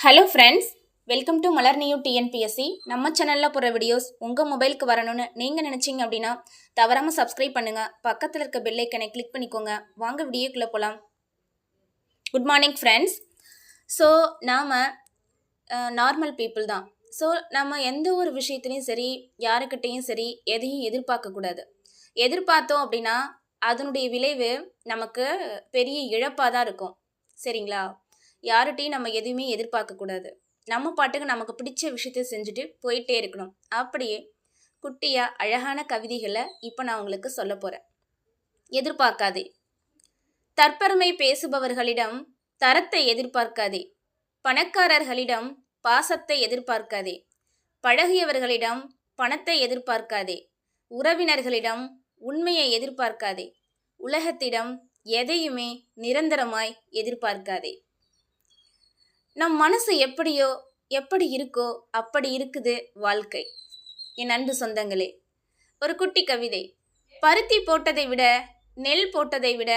Hello friends welcome to Malar new TNPSC நம்ம சேனலில் போகிற வீடியோஸ் உங்கள் மொபைலுக்கு வரணும்னு நீங்கள் நினச்சிங்க அப்படின்னா தவறாமல் சப்ஸ்கிரைப் பண்ணுங்கள் பக்கத்தில் இருக்க பெல்லைக்கனை கிளிக் பண்ணிக்கோங்க. வாங்க வீடியோக்குள்ளே போகலாம் குட் மார்னிங் ஃப்ரெண்ட்ஸ் ஸோ நாம் நார்மல் பீப்புள் தான். ஸோ நம்ம எந்த ஒரு விஷயத்துலையும் சரி யாருக்கிட்டேயும் சரி எதையும் எதிர்பார்க்கக்கூடாது எதிர்பார்த்தோம் அப்படின்னா அதனுடைய விளைவு நமக்கு பெரிய இழப்பாக தான் இருக்கும். சரிங்களா? யார்கிட்டையும் நம்ம எதுவுமே எதிர்பார்க்கக்கூடாது நம்ம பாட்டுக்கு நமக்கு பிடிச்ச விஷயத்த செஞ்சுட்டு போயிட்டே இருக்கணும். அப்படியே குட்டியாக அழகான கவிதைகளை இப்போ நான் உங்களுக்கு சொல்ல போகிறேன் எதிர்பார்க்காதே. தற்பெருமை பேசுபவர்களிடம் தரத்தை எதிர்பார்க்காதே. பணக்காரர்களிடம் பாசத்தை எதிர்பார்க்காதே. பழகியவர்களிடம் பணத்தை எதிர்பார்க்காதே. உறவினர்களிடம் உண்மையை எதிர்பார்க்காதே. உலகத்திடம் எதையுமே நிரந்தரமாய் எதிர்பார்க்காதே. நம் மனசு எப்படியோ எப்படி இருக்கோ அப்படி இருக்குது வாழ்க்கை. என் அன்பு சொந்தங்களே ஒரு குட்டி கவிதை. பருத்தி போட்டதை விட நெல் போட்டதை விட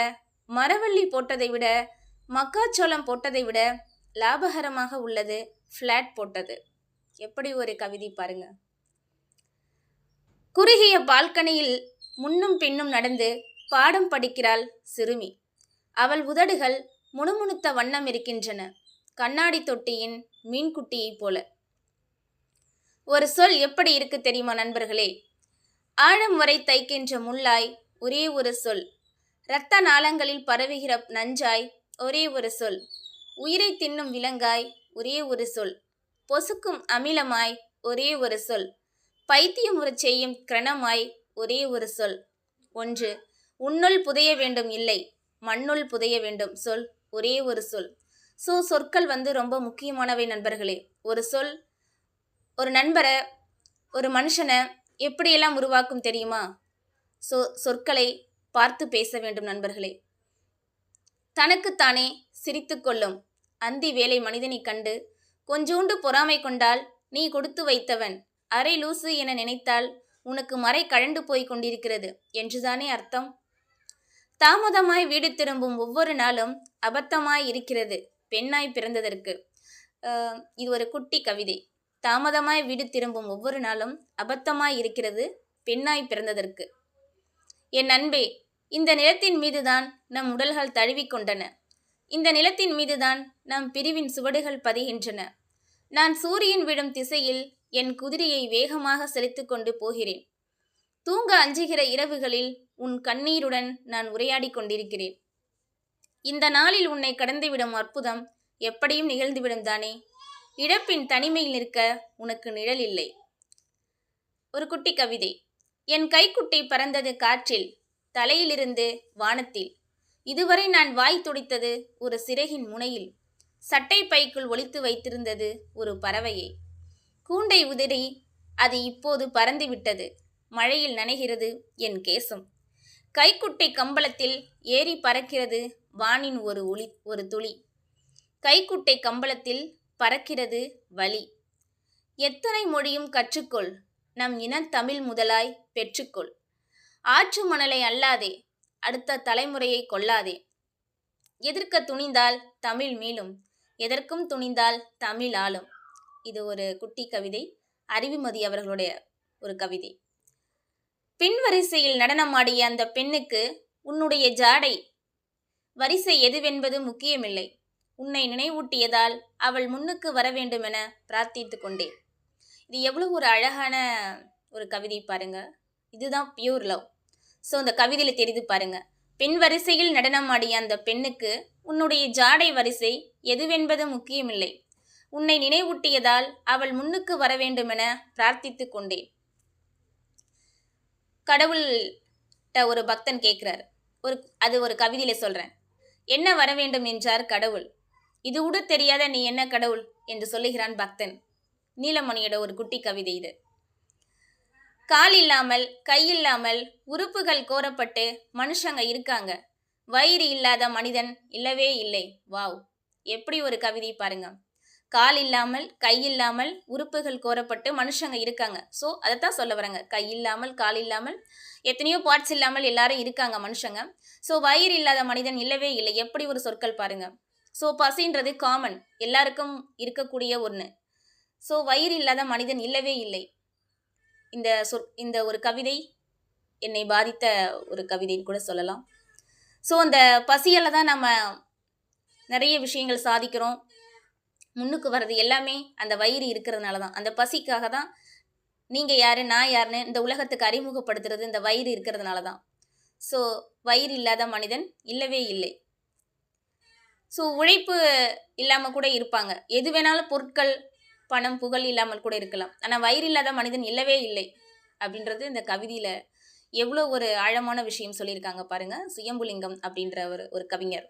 மரவள்ளி போட்டதை விட மக்காச்சோளம் போட்டதை விட லாபகரமாக உள்ளது ஃப்ளாட் போட்டது. எப்படி ஒரு கவிதை பாருங்க. குறுகிய பால்கனியில் முன்னும் பின்னும் நடந்து பாடம் படிக்கிறாள் சிறுமி. அவள் உதடுகள் முணுமுணுத்த வண்ணம் இருக்கின்றன. கண்ணாடி தொட்டியின் மீன்குட்டியைப் போல. ஒரு சொல் எப்படி இருக்கு தெரியுமா நண்பர்களே? ஆழம் வரை தைக்கின்ற முள்ளாய் ஒரே ஒரு சொல். இரத்த நாளங்களில் பரவுகிற நஞ்சாய் ஒரே ஒரு சொல். உயிரை தின்னும் விலங்காய் ஒரே ஒரு சொல். பொசுக்கும் அமிலமாய் ஒரே ஒரு சொல். பைத்தியம் ஒரு செய்யும் கிரணமாய் ஒரே ஒரு சொல். ஒன்று உன்னுள் புதைய வேண்டும் இல்லை. மண்ணுள் புதைய வேண்டும் சொல். ஒரே ஒரு சொல். ஸோ சொற்கள் வந்து ரொம்ப முக்கியமானவை நண்பர்களே. ஒரு சொல் ஒரு நண்பரை ஒரு மனுஷனை எப்படியெல்லாம் உருவாக்கும் தெரியுமா? ஸோ சொற்களை பார்த்து பேச வேண்டும் நண்பர்களே. தனக்குத்தானே சிரித்து கொள்ளும் அந்தி வேலை மனிதனை கண்டு கொஞ்சோண்டு பொறாமை கொண்டால் நீ கொடுத்து வைத்தவன் அரை லூசு என நினைத்தால் உனக்கு மறை கழண்டு போய் கொண்டிருக்கிறது என்றுதானே அர்த்தம்? தாமதமாய் வீடு திரும்பும் ஒவ்வொரு நாளும் அபத்தமாய் இருக்கிறது. பெண்ணாய் பிறந்ததற்கு. இது ஒரு குட்டி கவிதை. தாமதமாய் வீடு திரும்பும் ஒவ்வொரு நாளும் அபத்தமாய் இருக்கிறது பெண்ணாய் பிறந்ததற்கு. என் அன்பே இந்த நிலத்தின் மீதுதான் நம் உடல்கள் தழுவிக்கொண்டன இந்த நிலத்தின் மீதுதான் நம் பிரிவின் சுவடுகள் பதிகின்றன. நான் சூரியன் விடும் திசையில் என் குதிரையை வேகமாக செலுத்து கொண்டு போகிறேன். தூங்க அஞ்சுகிற இரவுகளில் உன் கண்ணீருடன் நான் உரையாடிக் கொண்டிருக்கிறேன். இந்த நாளில் உன்னை கடந்துவிடும் அற்புதம் எப்படியும் நிகழ்ந்துவிடும் தானே? இழப்பின் தனிமையில் நிற்க உனக்கு நிழல் இல்லை. ஒரு குட்டி கவிதை. என் கைக்குட்டை பறந்தது காற்றில் தலையிலிருந்து வானத்தில். இதுவரை நான் வாய் துடித்தது ஒரு சிறகின் முனையில். சட்டை பைக்குள் ஒளித்து வைத்திருந்தது ஒரு பறவையை. கூண்டை உதிரி அது இப்போது பறந்து விட்டது மழையில் நனைகிறது என் கேசம். கைக்குட்டை கம்பளத்தில் ஏறி பறக்கிறது வானின் ஒரு ஒளி ஒரு துளி. கைக்குட்டை கம்பளத்தில் பறக்கிறது வலி. எத்தனை மொழியும் கற்றுக்கொள் நம் இன தமிழ் முதலாய் பெற்றுக்கொள். ஆற்று மணலை அல்லாதே அடுத்த தலைமுறையை கொள்ளாதே. எதிர்க்க துணிந்தால் தமிழ் மீளும் எதற்கும் துணிந்தால் தமிழ் ஆளும். இது ஒரு குட்டி கவிதை அறிவுமதி அவர்களுடைய ஒரு கவிதை. பின் வரிசையில் நடனமாடிய அந்த பெண்ணுக்கு உன்னுடைய ஜாடை. வரிசை எதுவென்பது முக்கியமில்லை. உன்னை நினைவூட்டியதால் அவள் முன்னுக்கு வர வேண்டுமென பிரார்த்தித்து கொண்டேன். இது எவ்வளோ ஒரு அழகான ஒரு கவிதை பாருங்க. இதுதான் பியூர் லவ் ஸோ அந்த கவிதையில் தெரிந்து பாருங்க. பெண் வரிசையில் நடனமாடிய அந்த பெண்ணுக்கு உன்னுடைய ஜாடை வரிசை எதுவென்பது முக்கியமில்லை. உன்னை நினைவூட்டியதால் அவள் முன்னுக்கு வர வேண்டுமென பிரார்த்தித்து கொண்டேன். கடவுள்கிட்ட ஒரு பக்தன் கேட்குறார் ஒரு அது ஒரு கவிதையில சொல்கிறேன் என்ன வர வேண்டும் என்றார் கடவுள்? இது கூட தெரியாத நீ என்ன கடவுள்? என்று சொல்லுகிறான் பக்தன். நீலமணியோட ஒரு குட்டி கவிதை இது. கால் இல்லாமல் கை இல்லாமல் உறுப்புகள் கோரப்பட்டு மனுஷங்க இருக்காங்க. வயிறு இல்லாத மனிதன் இல்லவே இல்லை. வாவ். எப்படி ஒரு கவிதை பாருங்க. கால் இல்லாமல் கை இல்லாமல் உறுப்புகள் கோரப்பட்டு மனுஷங்க இருக்காங்க. ஸோ அதை தான் சொல்ல வராங்க. கை இல்லாமல் கால் இல்லாமல் எத்தனையோ பார்ட்ஸ் இல்லாமல் எல்லாரும் இருக்காங்க மனுஷங்க. ஸோ வயிறு இல்லாத மனிதன் இல்லவே இல்லை. எப்படி ஒரு சொற்கள் பாருங்க. ஸோ பசின்றது காமன் எல்லாருக்கும் இருக்கக்கூடிய ஒன்று ஸோ வயிறு இல்லாத மனிதன் இல்லவே இல்லை. இந்த சொற் இந்த ஒரு கவிதை என்னை பாதித்த ஒரு கவிதைன்னு கூட சொல்லலாம். ஸோ அந்த பசியால் தான் நம்ம நிறைய விஷயங்கள் சாதிக்கிறோம். முன்னுக்கு வர்றது எல்லாமே அந்த வயிறு இருக்கிறதுனால தான் அந்த பசிக்காக தான் நீங்கள் யார் நான் யாருன்னு இந்த உலகத்துக்கு அறிமுகப்படுத்துறது இந்த வயிறு இருக்கிறதுனால தான் ஸோ வயிறு இல்லாத மனிதன் இல்லவே இல்லை. ஸோ உழைப்பு இல்லாமல் கூட இருப்பாங்க. எது வேணாலும் பொருட்கள் பணம் புகழ் இல்லாமல் கூட இருக்கலாம். ஆனால் வயிறு இல்லாத மனிதன் இல்லவே இல்லை அப்படின்றது இந்த கவிதையில் எவ்வளோ ஒரு ஆழமான விஷயம் சொல்லியிருக்காங்க பாருங்கள் சுயம்புலிங்கம் அப்படின்ற ஒரு ஒரு கவிஞர்.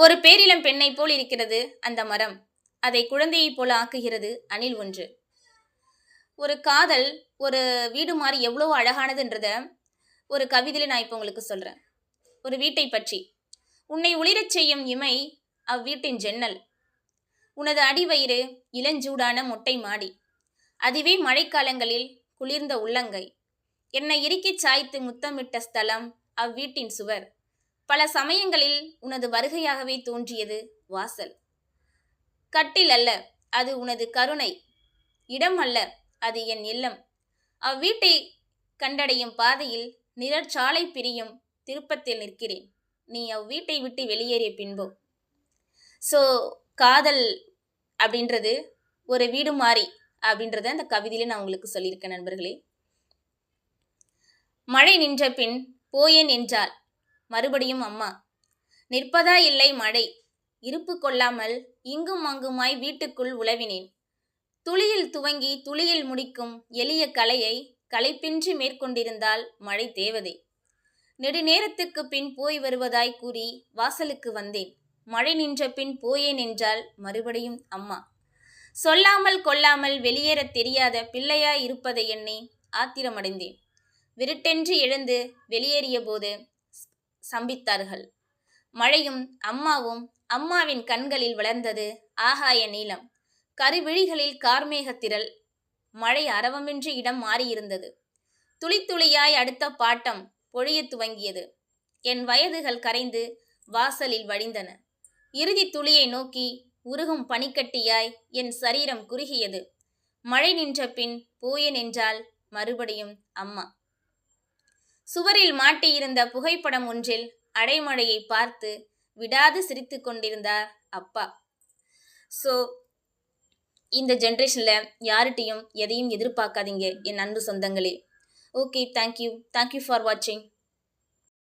ஒரு பேரிளம் பெண்ணை போல் இருக்கிறது அந்த மரம். அதை குழந்தையைப் போல ஆக்குகிறது அணில் ஒன்று. ஒரு காதல் ஒரு வீடு மாதிரி எவ்வளோ அழகானதுன்றத ஒரு கவிதையில் நான் இப்போ உங்களுக்கு சொல்கிறேன் ஒரு வீட்டை பற்றி. உன்னை ஒளிரச் செய்யும் இமை அவ்வீட்டின் ஜன்னல். உனது அடிவயிறு இளஞ்சூடான மொட்டை மாடி. அதுவே மழைக்காலங்களில் குளிர்ந்த உள்ளங்கை. என்னை இறுக்கிச் சாய்த்து முத்தமிட்ட ஸ்தலம் அவ்வீட்டின் சுவர். பல சமயங்களில் உனது வருகையாகவே தோன்றியது வாசல். கட்டில் அல்ல அது உனது கருணை. இடம் அல்ல அது என் இல்லம். அவ்வீட்டை கண்டடையும் பாதையில் நிழற்சாலை பிரியும் திருப்பத்தில் நிற்கிறேன். நீ அவ்வீட்டை விட்டு வெளியேறிய பின்போ. ஸோ காதல் அப்படின்றது ஒரு வீடு மாறி அப்படின்றத அந்த கவிதையில நான் உங்களுக்கு சொல்லியிருக்கேன் நண்பர்களே. மழை நின்ற பின் போயேன் என்றால் மறுபடியும் அம்மா நிற்பதா இல்லை மழை. இருப்பு கொள்ளாமல் இங்கும் அங்குமாய் வீட்டுக்குள் உழவினேன். துளியில் துவங்கி துளியில் முடிக்கும் எளிய கலையை களைப்பின்றி மேற்கொண்டிருந்தால் மழை தேவதை. நெடுநேரத்துக்கு பின் போய் வருவதாய் கூறி வாசலுக்கு வந்தேன். மழை நின்ற பின் போயேன் என்றால் மறுபடியும் அம்மா. சொல்லாமல் கொள்ளாமல் வெளியேறத் தெரியாத பிள்ளையாய் இருப்பதை எண்ணி ஆத்திரமடைந்தேன். விருட்டென்று எழுந்து வெளியேறிய போது சம்பித்தார்கள். மழையும் அம்மாவும் அம்மாவின் கண்களில் வளர்ந்தது ஆகாய நீளம் கருவிழிகளில் கார்மேகத்திரல் மழை அரவமின்றி இடம் மாறியிருந்தது. துளி துளியாய் அடுத்த பாட்டம் பொழியத் துவங்கியது. என் வயதுகள் கரைந்து வாசலில் வழிந்தன. இறுதி துளியை நோக்கி உருகும் பனிக்கட்டியாய் என் சரீரம் குறுகியது. மழை நின்ற பின் போய நின்றால் மறுபடியும் அம்மா. சுவரில் மாட்டியிருந்த புகைப்படம் ஒன்றில் அடைமழையை பார்த்து விடாது சிரித்து கொண்டிருந்தார் அப்பா. ஸோ இந்த ஜென்ரேஷனில் யார்கிட்டையும் எதையும் எதிர்பார்க்காதீங்க என் அன்பு சொந்தங்களே. ஓகே தேங்க்யூ தேங்க்யூ ஃபார் வாட்சிங்